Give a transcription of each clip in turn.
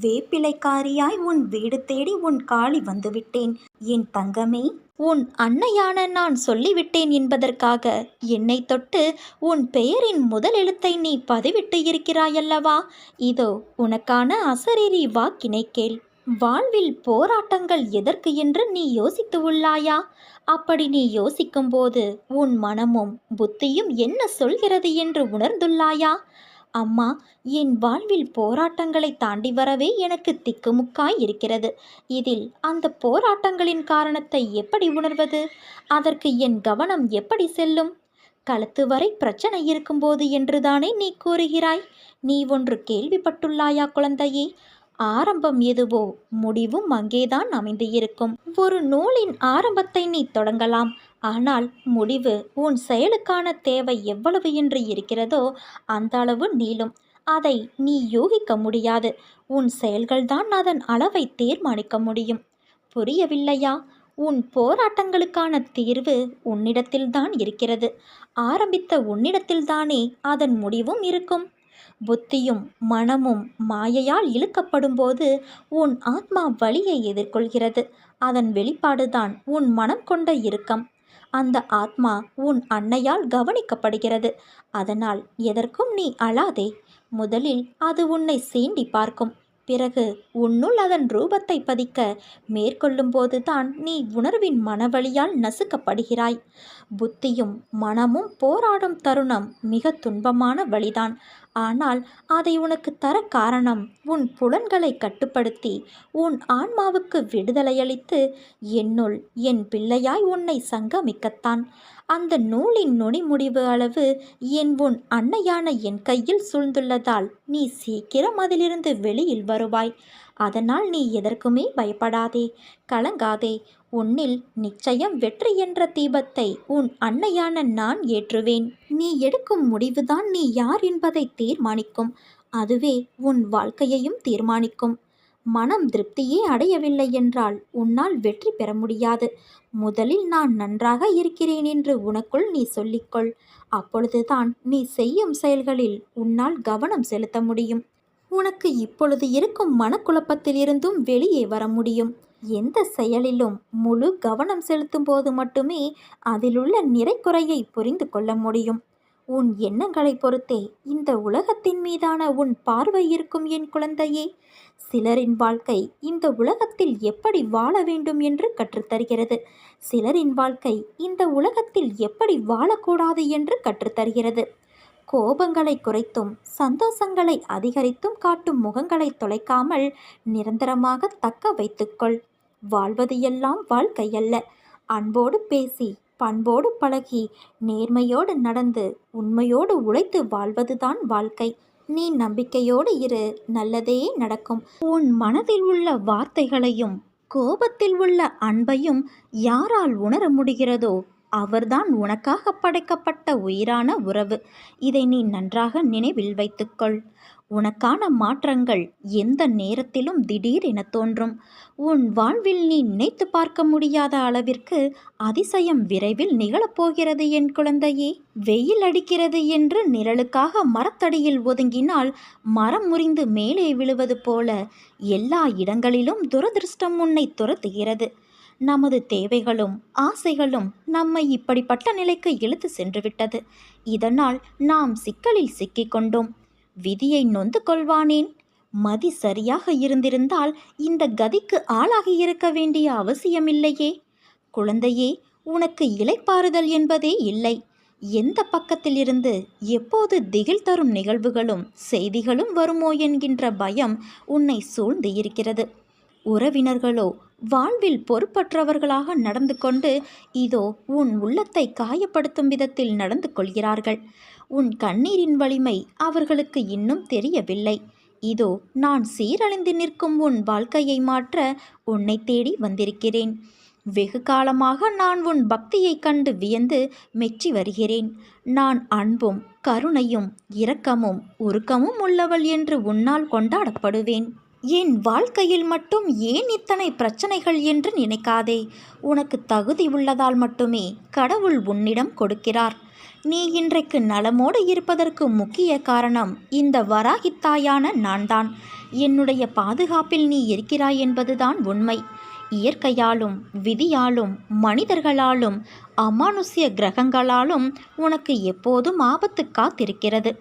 வேப்பிலைக்காரியாய் உன் வீடு தேடி உன் காளி வந்துவிட்டேன். என் தங்கமே உன் அன்னையான நான் சொல்லிவிட்டேன் என்பதற்காக என்னை தொட்டு உன் பெயரின் முதல் எழுத்தை நீ பதிவிட்டு இருக்கிறாயல்லவா? இதோ உனக்கான அசரீரி வாக்கினை கேள். வாழ்வில் போராட்டங்கள் எதற்கு என்று நீ யோசித்து உள்ளாயா? அப்படி நீ யோசிக்கும்போது உன் மனமும் புத்தியும் என்ன சொல்கிறது என்று உணர்ந்துள்ளாயா? அம்மா என் வாழ்வில் போராட்டங்களை தாண்டி வரவே எனக்கு திக்குமுக்காய் இருக்கிறது. இதில் அந்த போராட்டங்களின் காரணத்தை எப்படி உணர்வது? அதற்கு என் கவனம் எப்படி செல்லும்? கழுத்து வரை பிரச்சனை இருக்கும்போது என்றுதானே நீ கூறுகிறாய்? நீ ஒன்று கேள்விப்பட்டுள்ளாயா குழந்தையே? ஆரம்பம் எதுவோ முடிவும் அங்கேதான் அமைந்து இருக்கும். ஒரு நூலின் ஆரம்பத்தை நீ தொடங்கலாம். ஆனால் முடிவு உன் செயலுக்கான தேவை எவ்வளவு என்று இருக்கிறதோ அந்த அளவு நீளும். அதை நீ யூகிக்க முடியாது. உன் செயல்கள்தான் அதன் அளவை தீர்மானிக்க முடியும். புரியவில்லையா? உன் போராட்டங்களுக்கான தீர்வு உன்னிடத்தில்தான் இருக்கிறது. ஆரம்பித்த உன்னிடத்தில்தானே அதன் முடிவும் இருக்கும். புத்தியும் மனமும் மாயையால் இழுக்கப்படும் போது உன் ஆத்மா வலியை எதிர்கொள்கிறது. அதன் வெளிப்பாடுதான் உன் மனம் கொண்ட இறுக்கம். அந்த ஆத்மா உன் அன்னையால் கவனிக்கப்படுகிறது. அதனால் எதற்கும் நீ அழாதே. முதலில் அது உன்னை சீண்டி பார்க்கும். பிறகு உன்னுள் அதன் ரூபத்தை பதிக்க மேற்கொள்ளும்போதுதான் நீ உணர்வின் மனவழியால் நசுக்கப்படுகிறாய். புத்தியும் மனமும் போராடும் தருணம் மிக துன்பமான வழிதான். ஆனால் அதை உனக்கு தர காரணம் உன் புலன்களை கட்டுப்படுத்தி உன் ஆன்மாவுக்கு விடுதலையளித்து என்னுள் என் பிள்ளையாய் உன்னை சங்கமிக்கத்தான். அந்த நூலின் நுனி முடிவு அளவு என் உன் அன்னையான என் கையில் சூழ்ந்துள்ளதால் நீ சீக்கிரம் அதிலிருந்து வெளியில் வருவாய். அதனால் நீ எதற்குமே பயப்படாதே கலங்காதே. உன்னில் நிச்சயம் வெற்றி என்ற தீபத்தை உன் அன்னையான நான் ஏற்றுவேன். நீ எடுக்கும் முடிவுதான் நீ யார் என்பதை தீர்மானிக்கும். அதுவே உன் வாழ்க்கையையும் தீர்மானிக்கும். மனம் திருப்தியே அடையவில்லை என்றால் உன்னால் வெற்றி பெற முடியாது. முதலில் நான் நன்றாக இருக்கிறேன் என்று உனக்குள் நீ சொல்லிக்கொள். அப்பொழுதுதான் நீ செய்யும் செயல்களில் உன்னால் கவனம் செலுத்த முடியும். உனக்கு இப்பொழுது இருக்கும் மனக்குழப்பத்திலிருந்தும் வெளியே வர முடியும். எந்த செயலிலும் முழு கவனம் செலுத்தும் போது மட்டுமே அதிலுள்ள நிறைக்குறையை புரிந்து கொள்ள முடியும். உன் எண்ணங்களை பொறுத்தே இந்த உலகத்தின் மீதான உன் பார்வை இருக்கும் என் குழந்தையே. சிலரின் வாழ்க்கை இந்த உலகத்தில் எப்படி வாழ வேண்டும் என்று கற்றுத்தருகிறது. சிலரின் வாழ்க்கை இந்த உலகத்தில் எப்படி வாழக்கூடாது என்று கற்றுத்தருகிறது. கோபங்களை குறைத்தும் சந்தோஷங்களை அதிகரித்தும் காட்டும் முகங்களை தொலைக்காமல் நிரந்தரமாக தக்க வைத்துக்கொள். வாழ்வது எல்லாம் வாழ்க்கையல்ல. அன்போடு பேசி பண்போடு பழகி நேர்மையோடு நடந்து உண்மையோடு உழைத்து வாழ்வதுதான் வாழ்க்கை. நீ நம்பிக்கையோடு இரு நல்லதே நடக்கும். உன் மனதில் உள்ள வார்த்தைகளையும் கோபத்தில் உள்ள அன்பையும் யாரால் உணர முடிகிறதோ அவர்தான் உனக்காக படைக்கப்பட்ட உயிரான உறவு. இதை நீ நன்றாக நினைவில் வைத்துக்கொள். உனக்கான மாற்றங்கள் எந்த நேரத்திலும் திடீர் என தோன்றும். உன் வாழ்வில் நீ நினைத்து பார்க்க முடியாத அளவிற்கு அதிசயம் விரைவில் நிகழப்போகிறது என் குழந்தையே. வெயில் அடிக்கிறது என்று நிழலுக்காக மரத்தடியில் ஒதுங்கினால் மரம் முறிந்து மேலே விழுவது போல எல்லா இடங்களிலும் துரதிருஷ்டம் உன்னை துரத்துகிறது. நமது தேவைகளும் ஆசைகளும் நம்மை இப்படிப்பட்ட நிலைக்கு இழுத்து சென்றுவிட்டது. இதனால் நாம் சிக்கலில் சிக்கிக்கொண்டோம் விதியை நொந்து கொள்வானேன்? மதி சரியாக இருந்திருந்தால் இந்த கதிக்கு ஆளாகி இருக்க வேண்டிய அவசியமில்லையே. குழந்தையே உனக்கு இலைப்பாறுதல் என்பதே இல்லை. எந்த பக்கத்திலிருந்து எப்போது திகில் தரும் நிகழ்வுகளும் செய்திகளும் வருமோ என்கின்ற பயம் உன்னை சூழ்ந்து இருக்கிறது. உறவினர்களோ வாழ்வில் பொறுப்பற்றவர்களாக நடந்து கொண்டு இதோ உன் உள்ளத்தை காயப்படுத்தும் விதத்தில் நடந்து கொள்கிறார்கள். உன் கண்ணீரின் வலிமை அவர்களுக்கு இன்னும் தெரியவில்லை. இதோ நான் சீரழிந்து நிற்கும் உன் வாழ்க்கையை மாற்ற உன்னை தேடி வந்திருக்கிறேன். வெகு காலமாக நான் உன் பக்தியைக் கண்டு வியந்து மெச்சி வருகிறேன். நான் அன்பும் கருணையும் இரக்கமும் உருக்கமும் உள்ளவள் என்று உன்னால் கொண்டாடப்படுவேன். என் வாழ்க்கையில் மட்டும் ஏன் இத்தனை பிரச்சனைகள் என்று நினைக்காதே. உனக்கு தகுதி உள்ளதால் மட்டுமே கடவுள் உன்னிடம் கொடுக்கிறார். நீ இன்றைக்கு நலமோடு இருப்பதற்கு முக்கிய காரணம் இந்த வராகித்தாயான நான்தான். என்னுடைய பாதுகாப்பில் நீ இருக்கிறாய் என்பதுதான் உண்மை. இயற்கையாலும் விதியாலும் மனிதர்களாலும் அமானுஷ்ய கிரகங்களாலும் உனக்கு எப்போதும் ஆபத்து காத்திருக்கிறது.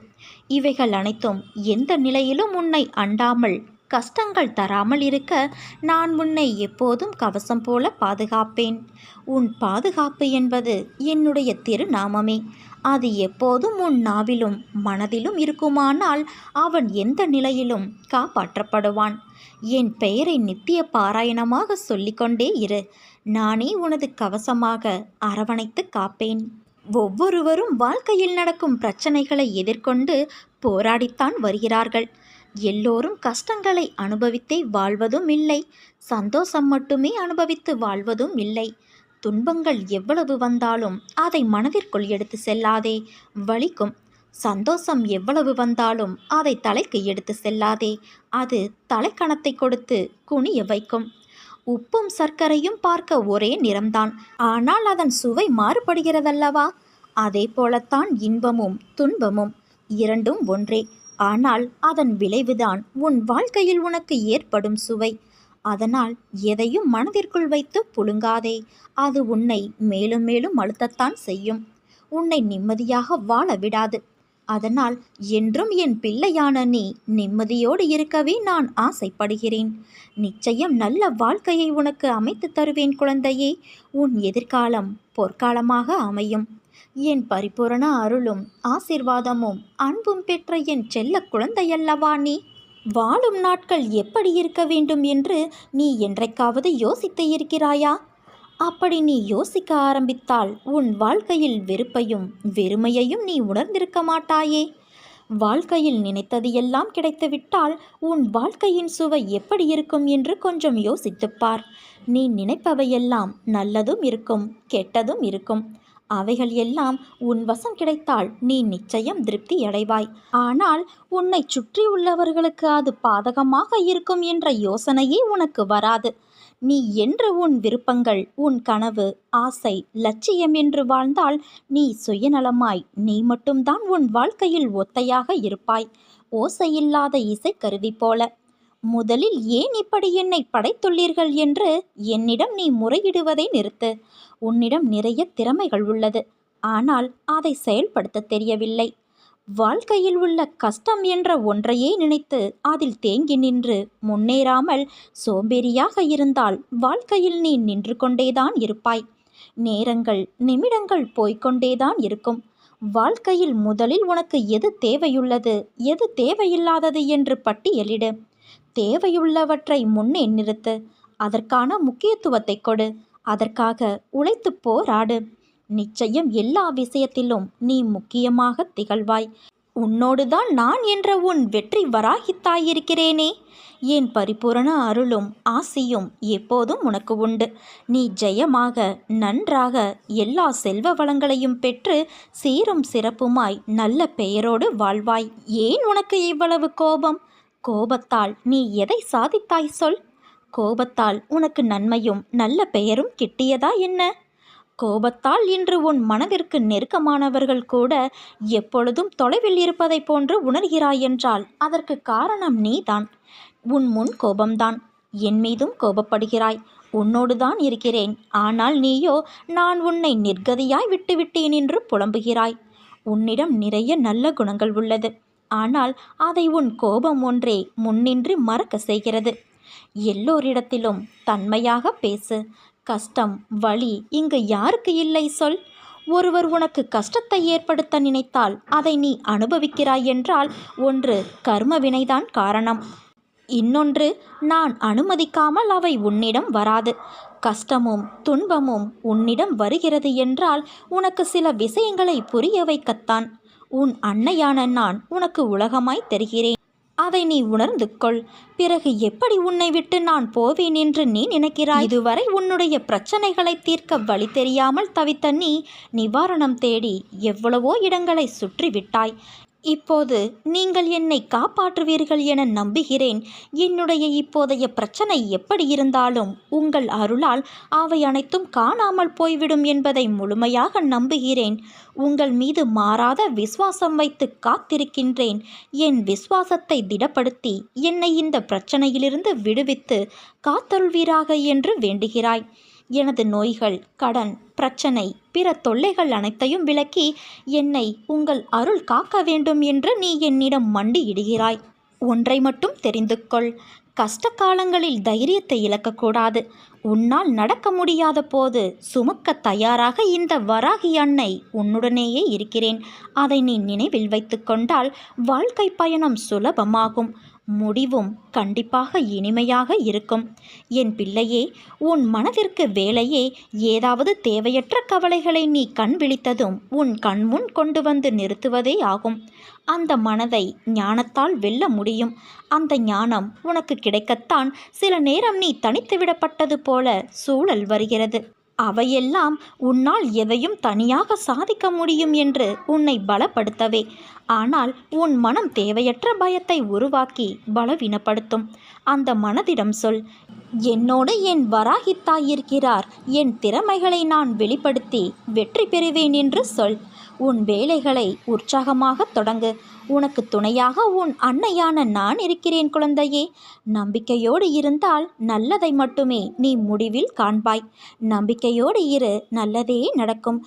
இவைகள் அனைத்தும் எந்த நிலையிலும் உன்னை அண்டாமல் கஷ்டங்கள் தராமல் இருக்க நான் உன்னை எப்போதும் கவசம் போல பாதுகாப்பேன். உன் பாதுகாப்பு என்பது என்னுடைய திருநாமமே. அது எப்போதும் உன் நாவிலும் மனதிலும் இருக்குமானால் அவன் எந்த நிலையிலும் காப்பாற்றப்படுவான். என் பெயரை நித்திய பாராயணமாக சொல்லிக்கொண்டே இரு. நானே உனது கவசமாக அரவணைத்து காப்பேன். ஒவ்வொருவரும் வாழ்க்கையில் நடக்கும் பிரச்சனைகளை எதிர்கொண்டு போராடித்தான் வருகிறார்கள். எல்லோரும் கஷ்டங்களை அனுபவித்தே வாழ்வதும் இல்லை. சந்தோஷம் மட்டுமே அனுபவித்து வாழ்வதும் இல்லை. துன்பங்கள் எவ்வளவு வந்தாலும் அதை மனதிற்குள் எடுத்து செல்லாதே வலிக்கும். சந்தோஷம் எவ்வளவு வந்தாலும் அதை தலைக்கு எடுத்து செல்லாதே அது தலைக்கணத்தை கொடுத்து குனிய வைக்கும். உப்பும் சர்க்கரையும் பார்க்க ஒரே நிறம்தான். ஆனால் அதன் சுவை மாறுபடுகிறதல்லவா? அதே போலத்தான் இன்பமும் துன்பமும் இரண்டும் ஒன்றே. ஆனால் அதன் விளைவுதான் உன் வாழ்க்கையில் உனக்கு ஏற்படும் சுவை. அதனால் எதையும் மனதிற்குள் வைத்து புழுங்காதே. அது உன்னை மேலும் மேலும் அழுத்தத்தான் செய்யும். உன்னை நிம்மதியாக வாழ விடாது. அதனால் என்றும் என் பிள்ளையான நீ நிம்மதியோடு இருக்கவே நான் ஆசைப்படுகிறேன். நிச்சயம் நல்ல வாழ்க்கையை உனக்கு அமைத்து தருவேன் குழந்தையே. உன் எதிர்காலம் பொற்காலமாக அமையும். என் பரிபூரண அருளும் ஆசிர்வாதமும் அன்பும் பெற்ற என் செல்ல குழந்தையல்லவா நீ? வாழும் நாட்கள் எப்படி இருக்க வேண்டும் என்று நீ என்றைக்காவது யோசித்து இருக்கிறாயா? அப்படி நீ யோசிக்க ஆரம்பித்தால் உன் வாழ்க்கையில் வெறுப்பையும் வெறுமையையும் நீ உணர்ந்திருக்க மாட்டாயே. வாழ்க்கையில் நினைத்தது எல்லாம் கிடைத்துவிட்டால் உன் வாழ்க்கையின் சுவை எப்படி இருக்கும் என்று கொஞ்சம் யோசித்துப்பார் நீ நினைப்பவையெல்லாம் நல்லதும் இருக்கும் கெட்டதும் இருக்கும். அவைகள் எல்லாம் உன் வசம் கிடைத்தால் நீ நிச்சயம் திருப்தி அடைவாய். ஆனால் உன்னை சுற்றியுள்ளவர்களுக்கு அது பாதகமாக இருக்கும் என்ற யோசனையே உனக்கு வராது. நீ என்று உன் விருப்பங்கள் உன் கனவு ஆசை லட்சியம் என்று வாழ்ந்தால் நீ சுயநலமாய் நீ மட்டும்தான் உன் வாழ்க்கையில் ஒத்தையாக இருப்பாய். ஓசையில்லாத இசைக்கருவி போல முதலில் ஏன் இப்படி என்னை படைத்துள்ளீர்கள் என்று என்னிடம் நீ முறையிடுவதை நிறுத்து. உன்னிடம் நிறைய திறமைகள் உள்ளது. ஆனால் அதை செயல்படுத்த தெரியவில்லை. வாழ்க்கையில் உள்ள கஷ்டம் என்ற ஒன்றையே நினைத்து அதில் தேங்கி நின்று முன்னேறாமல் சோம்பேறியாக இருந்தால் வாழ்க்கையில் நீ நின்று கொண்டேதான் இருப்பாய். நேரங்கள் நிமிடங்கள் போய்கொண்டேதான் இருக்கும். வாழ்க்கையில் முதலில் உனக்கு எது தேவையுள்ளது எது தேவையில்லாதது என்று பட்டியலிடு. தேவையுள்ளவற்றை முன்னே நிறுத்து. அதற்கான முக்கியத்துவத்தை கொடு. அதற்காக உழைத்து போராடு. நிச்சயம் எல்லா விஷயத்திலும் நீ முக்கியமாக திகழ்வாய். உன்னோடுதான் நான் என்ற உன் வெற்றி வராகித்தாயிருக்கிறேனே. என் பரிபூரண அருளும் ஆசியும் எப்போதும் உனக்கு உண்டு. நீ ஜெயமாக நன்றாக எல்லா செல்வ வளங்களையும் பெற்று சீரும் சிறப்புமாய் நல்ல பெயரோடு வாழ்வாய். ஏன் உனக்கு இவ்வளவு கோபம்? கோபத்தால் நீ எதை சாதித்தாய் சொல்? கோபத்தால் உனக்கு நன்மையும் நல்ல பெயரும் கிட்டியதா என்ன? கோபத்தால் இன்று உன் மனதிற்கு நெருக்கமானவர்கள் கூட எப்பொழுதும் தொலைவில் இருப்பதைப் போன்று உணர்கிறாய் என்றால் அதற்கு காரணம் நீதான். உன் முன் கோபம்தான். என் மீதும் கோபப்படுகிறாய். உன்னோடுதான் இருக்கிறேன். ஆனால் நீயோ நான் உன்னை நிர்கதியாய் விட்டுவிட்டேன் என்று புலம்புகிறாய். உன்னிடம் நிறைய நல்ல குணங்கள் உள்ளது. ஆனால் அதை உன் கோபம் ஒன்றே முன்னின்று மறக்க செய்கிறது. எல்லோரிடத்திலும் தன்மையாக பேசு. கஷ்டம் வலி இங்கு யாருக்கு இல்லை சொல். ஒருவர் உனக்கு கஷ்டத்தை ஏற்படுத்த நினைத்தால் அதை நீ அனுபவிக்கிறாய் என்றால் ஒன்று கர்ம வினைதான் காரணம். இன்னொன்று நான் அனுமதிக்காமல் அவை உன்னிடம் வராது. கஷ்டமும் துன்பமும் உன்னிடம் வருகிறது என்றால் உனக்கு சில விஷயங்களை புரிய வைக்கத்தான். உன் அன்னையான நான் உனக்கு உலகமாய் தெரிகிறேன். அதை நீ உணர்ந்து கொள். பிறகு எப்படி உன்னை விட்டு நான் போவேன் என்று நீ நினைக்கிறாய்? இதுவரை உன்னுடைய பிரச்சனைகளை தீர்க்க வழி தெரியாமல் தவித்த நீ நிவாரணம் தேடி எவ்வளவோ இடங்களை சுற்றி விட்டாய் இப்போது நீங்கள் என்னை காப்பாற்றுவீர்கள் என நம்புகிறேன். என்னுடைய இப்போதைய பிரச்சனை எப்படி இருந்தாலும் உங்கள் அருளால் அவை அனைத்தும் காணாமல் போய்விடும் என்பதை முழுமையாக நம்புகிறேன். உங்கள் மீது மாறாத விசுவாசம் வைத்து காத்திருக்கின்றேன். என் விசுவாசத்தை திடப்படுத்தி என்னை இந்த பிரச்சனையிலிருந்து விடுவித்து காத்தருள்வீராக என்று வேண்டுகிறாய். எனது நோய்கள் கடன் பிரச்சனை பிற தொல்லைகள் அனைத்தையும் விலக்கி என்னை உங்கள் அருள் காக்க வேண்டும் என்று நீ என்னிடம் மண்டியிடுகிறாய். ஒன்றை மட்டும் தெரிந்து கொள். கஷ்ட காலங்களில் தைரியத்தை இழக்கக்கூடாது. உன்னால் நடக்க முடியாத போது சுமக்க தயாராக இந்த வராகி அன்னை உன்னுடனேயே இருக்கிறேன். அதை நீ நினைவில் வைத்துக்கொண்டால் வாழ்க்கை பயணம் சுலபமாகும். முடிவும் கண்டிப்பாக இனிமையாக இருக்கும். என் பிள்ளையே உன் மனதிற்கு வேலையே ஏதாவது தேவையற்ற கவலைகளை நீ கண் விழித்ததும் உன் கண்முன் கொண்டு வந்து நிறுத்துவதே ஆகும். அந்த மனதை ஞானத்தால் வெல்ல முடியும். அந்த ஞானம் உனக்கு கிடைக்கத்தான் சில நேரம் நீ தனித்து விடப்பட்டது போல சூழல் வருகிறது. அவையெல்லாம் உன்னால் எதையும் தனியாக சாதிக்க முடியும் என்று உன்னை பலப்படுத்தவே. ஆனால் உன் மனம் தேவையற்ற பயத்தை உருவாக்கி பலவீனப்படுத்தும். அந்த மனதிடம் சொல் என்னோடு என் வராகித்தாய் இருக்கிறார். என் திறமைகளை நான் வெளிப்படுத்தி வெற்றி பெறுவேன் என்று சொல். உன் வேலைகளை உற்சாகமாக தொடங்கு. உனக்கு துணையாக உன் அன்னையான நான் இருக்கிறேன் குழந்தையே. நம்பிக்கையோடு இருந்தால் நல்லதை மட்டுமே நீ முடிவில் காண்பாய். நம்பிக்கையோடு இரு நல்லதே நடக்கும்.